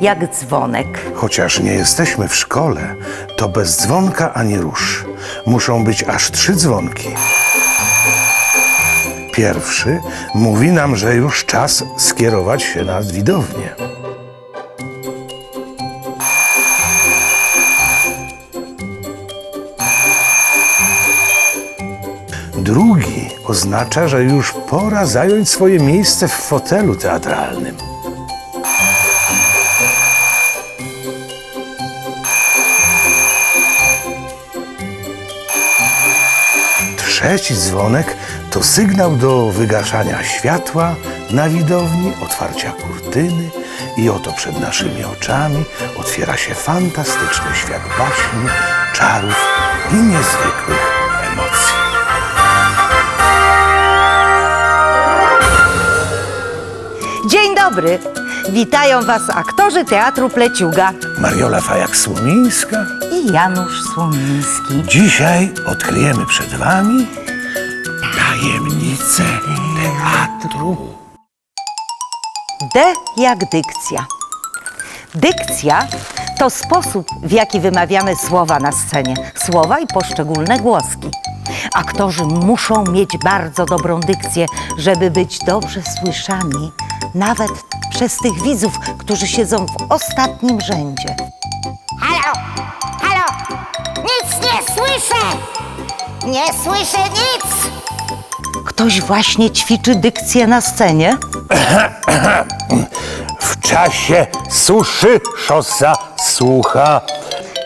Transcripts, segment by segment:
jak dzwonek. Chociaż nie jesteśmy w szkole, to bez dzwonka ani rusz. Muszą być aż trzy dzwonki. Pierwszy mówi nam, że już czas skierować się na widownię. Drugi oznacza, że już pora zająć swoje miejsce w fotelu teatralnym. Trzeci dzwonek to sygnał do wygaszania światła na widowni, otwarcia kurtyny i oto przed naszymi oczami otwiera się fantastyczny świat baśni, czarów i niezwykłych emocji. Dzień dobry! Witają Was aktorzy Teatru Pleciuga Mariola Fajak-Słomińska. I Janusz Słomiński. Dzisiaj odkryjemy przed Wami tajemnicę teatru. D jak dykcja. Dykcja to sposób, w jaki wymawiamy słowa na scenie. Słowa i poszczególne głoski. Aktorzy muszą mieć bardzo dobrą dykcję, żeby być dobrze słyszani, nawet przez tych widzów, którzy siedzą w ostatnim rzędzie. Halo! Nic nie słyszę! Nie słyszę nic! Ktoś właśnie ćwiczy dykcję na scenie? W czasie suszy szosa słucha.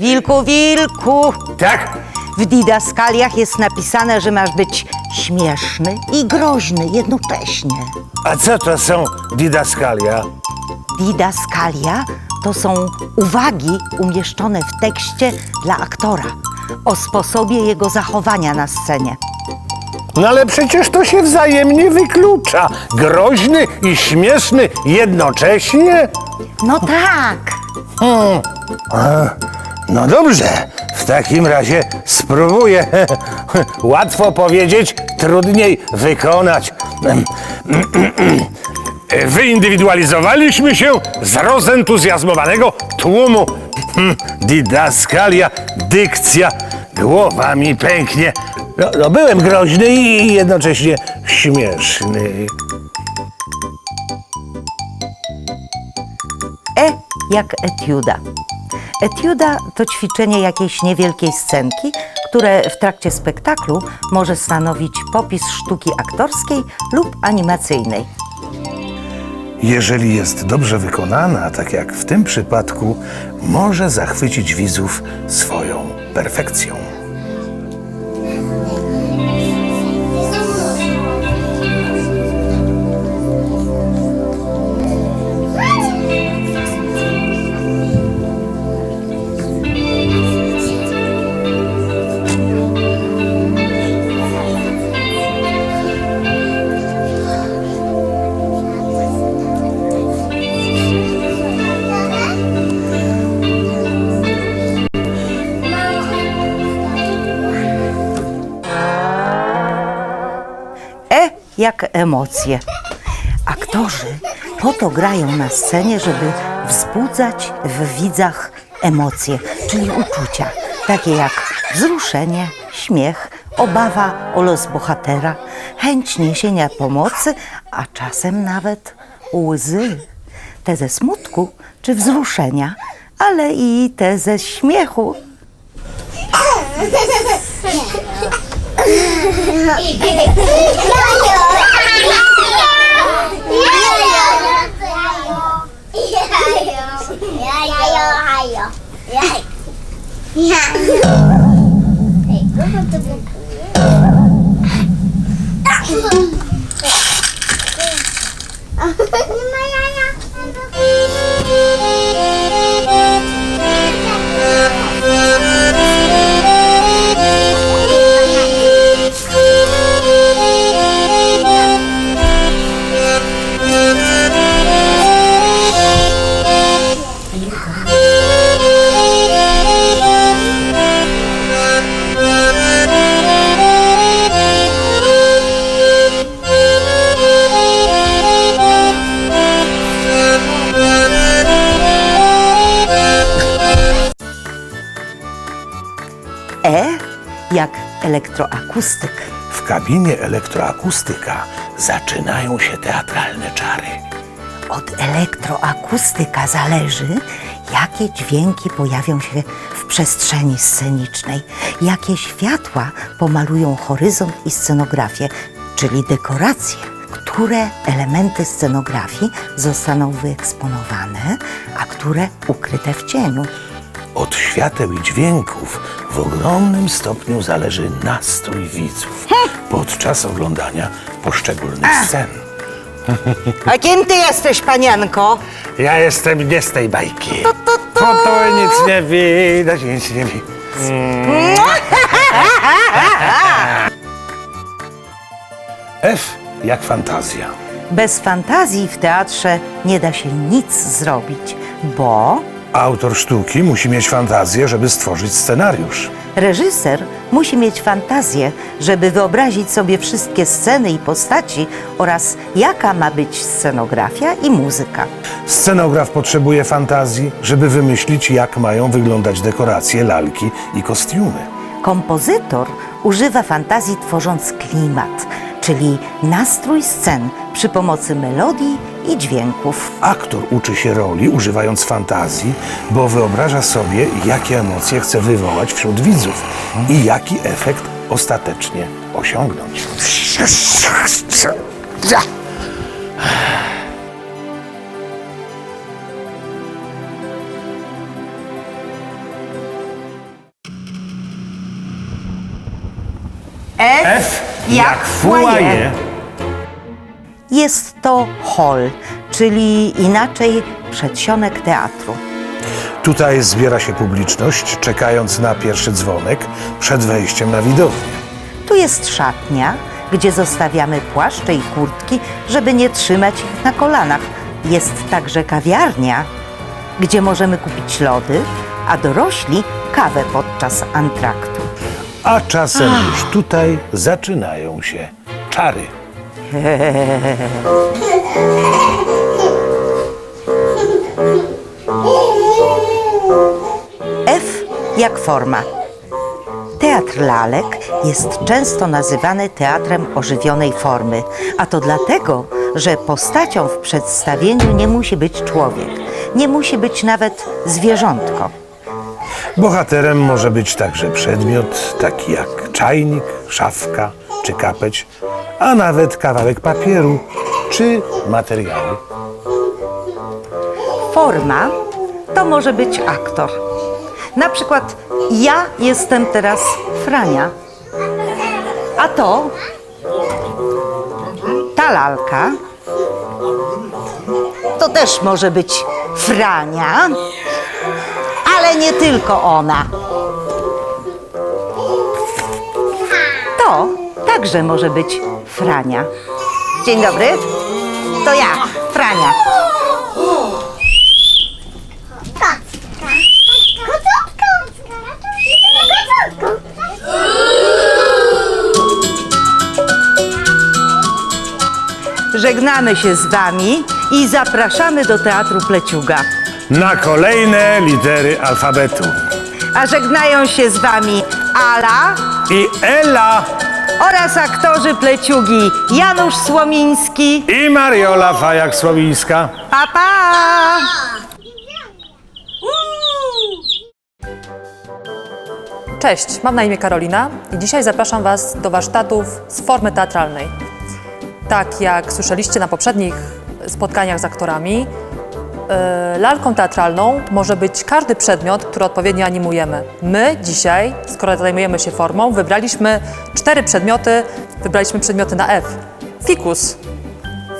Wilku, wilku! Tak? W didaskaliach jest napisane, że masz być śmieszny i groźny jednocześnie. A co to są didaskalia? Didaskalia to są uwagi umieszczone w tekście dla aktora o sposobie jego zachowania na scenie. No ale przecież to się wzajemnie wyklucza. Groźny i śmieszny jednocześnie? No tak! No dobrze, w takim razie spróbuję. Łatwo powiedzieć, trudniej wykonać. Wyindywidualizowaliśmy się z rozentuzjazmowanego tłumu. Hmm, Didaskalia, dykcja, głowa mi pęknie. No, no byłem groźny i jednocześnie śmieszny. E jak etiuda. Etiuda to ćwiczenie jakiejś niewielkiej scenki, które w trakcie spektaklu może stanowić popis sztuki aktorskiej lub animacyjnej. Jeżeli jest dobrze wykonana, tak jak w tym przypadku, może zachwycić widzów swoją perfekcją. Jak emocje. Aktorzy po to grają na scenie, żeby wzbudzać w widzach emocje, czyli uczucia, takie jak wzruszenie, śmiech, obawa o los bohatera, chęć niesienia pomocy, a czasem nawet łzy. Te ze smutku czy wzruszenia, ale i te ze śmiechu. Yeah. Elektroakustyk. W kabinie elektroakustyka zaczynają się teatralne czary. Od elektroakustyka zależy, jakie dźwięki pojawią się w przestrzeni scenicznej, jakie światła pomalują horyzont i scenografię, czyli dekoracje, które elementy scenografii zostaną wyeksponowane, a które ukryte w cieniu. Od świateł i dźwięków w ogromnym stopniu zależy nastrój widzów podczas oglądania poszczególnych scen. A kim ty jesteś, panienko? Ja jestem nie z tej bajki. To, to nic nie widać, nic nie widać. F jak fantazja. Bez fantazji w teatrze nie da się nic zrobić, bo Autor sztuki musi mieć fantazję, żeby stworzyć scenariusz. reżyser musi mieć fantazję, żeby wyobrazić sobie wszystkie sceny i postaci oraz jaka ma być scenografia i muzyka. Scenograf potrzebuje fantazji, żeby wymyślić, jak mają wyglądać dekoracje, lalki i kostiumy. Kompozytor używa fantazji tworząc klimat, czyli nastrój scen przy pomocy melodii i dźwięków. Aktor uczy się roli używając fantazji, bo wyobraża sobie, jakie emocje chce wywołać wśród widzów i jaki efekt ostatecznie osiągnąć. F, jak foyer. Jest to hall, czyli inaczej przedsionek teatru. Tutaj zbiera się publiczność, czekając na pierwszy dzwonek przed wejściem na widownię. Tu jest szatnia, gdzie zostawiamy płaszcze i kurtki, żeby nie trzymać ich na kolanach. Jest także kawiarnia, gdzie możemy kupić lody, a dorośli kawę podczas antraktu. A czasem już tutaj zaczynają się czary. F jak forma. Teatr lalek jest często nazywany teatrem ożywionej formy, a to dlatego, że postacią w przedstawieniu nie musi być człowiek, nie musi być nawet zwierzątko. Bohaterem może być także przedmiot taki jak czajnik, szafka czy kapeć, a nawet kawałek papieru czy materiały. Forma to może być aktor. Na przykład ja jestem teraz Frania, a to ta lalka to też może być Frania, ale nie tylko ona. Także może być Frania. Dzień dobry. To ja, Frania. Żegnamy się z Wami i zapraszamy do Teatru Pleciuga. Na kolejne litery alfabetu. A żegnają się z Wami Ala I Ela oraz aktorzy Pleciugi Janusz Słomiński. i Mariola Fajak-Słowińska. Pa, pa! Cześć, mam na imię Karolina i dzisiaj zapraszam Was do warsztatów z formy teatralnej. Tak jak słyszeliście na poprzednich spotkaniach z aktorami, lalką teatralną może być każdy przedmiot, który odpowiednio animujemy. My dzisiaj, skoro zajmujemy się formą, wybraliśmy cztery przedmioty, wybraliśmy przedmioty na F. Fikus,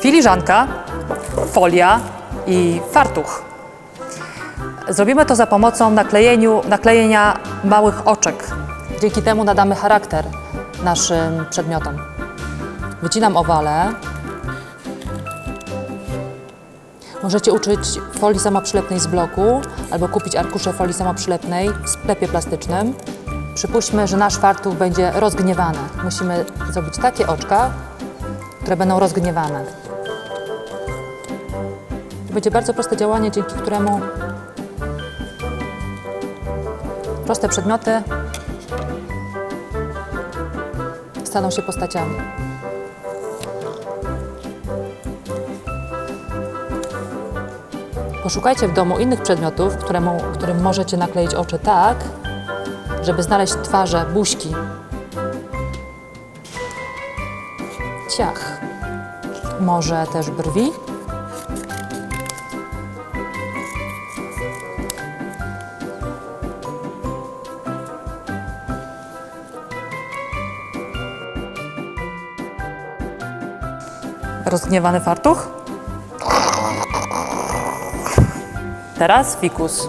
filiżanka, folia i fartuch. Zrobimy to za pomocą naklejeniu, naklejenia małych oczek. Dzięki temu nadamy charakter naszym przedmiotom. Wycinam owale. Możecie uczyć folii samoprzylepnej z bloku albo kupić arkusze folii samoprzylepnej w sklepie plastycznym. Przypuśćmy, że nasz fartuch będzie rozgniewany. Musimy zrobić takie oczka, które będą rozgniewane. To będzie bardzo proste działanie, dzięki któremu proste przedmioty staną się postaciami. Poszukajcie w domu innych przedmiotów, któremu, którym możecie nakleić oczy tak, żeby znaleźć twarze, buźki. Ciach. Może też brwi? Rozgniewany fartuch? Teraz fikus.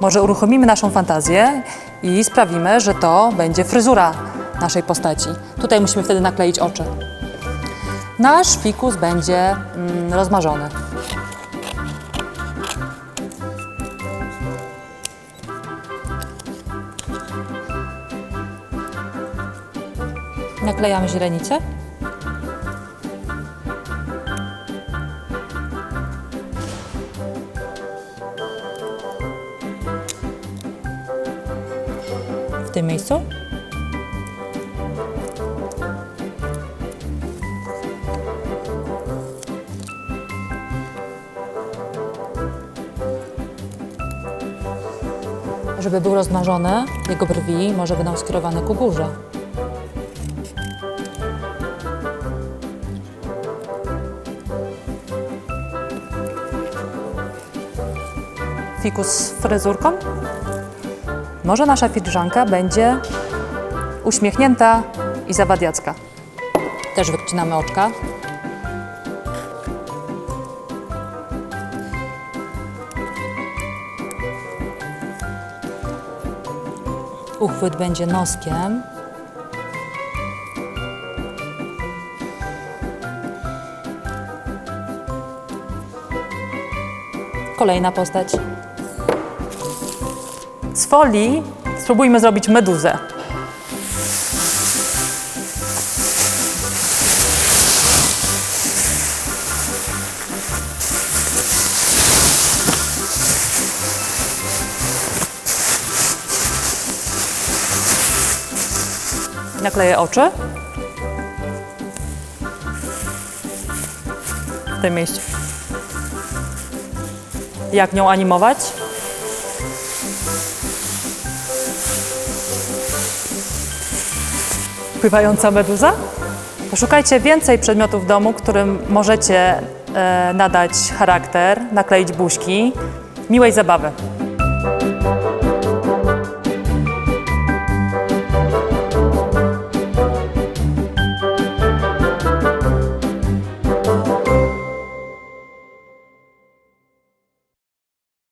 Może uruchomimy naszą fantazję i sprawimy, że to będzie fryzura naszej postaci. Tutaj musimy wtedy nakleić oczy. Nasz fikus będzie mm, rozmarzony. Naklejamy źrenicę. Miejscu. Żeby był rozmarzony, jego brwi może będą skierowane ku górze. Fikus z fryzurką. Może nasza filiżanka będzie uśmiechnięta i zawadiacka. Też wycinamy oczka. Uchwyt będzie noskiem. Kolejna postać. Folii spróbujmy zrobić meduzę. Nakleję oczy. W tym miejscu. Jak nią animować? Pływająca meduza? Poszukajcie więcej przedmiotów w domu, którym możecie e, nadać charakter, nakleić buźki. Miłej zabawy.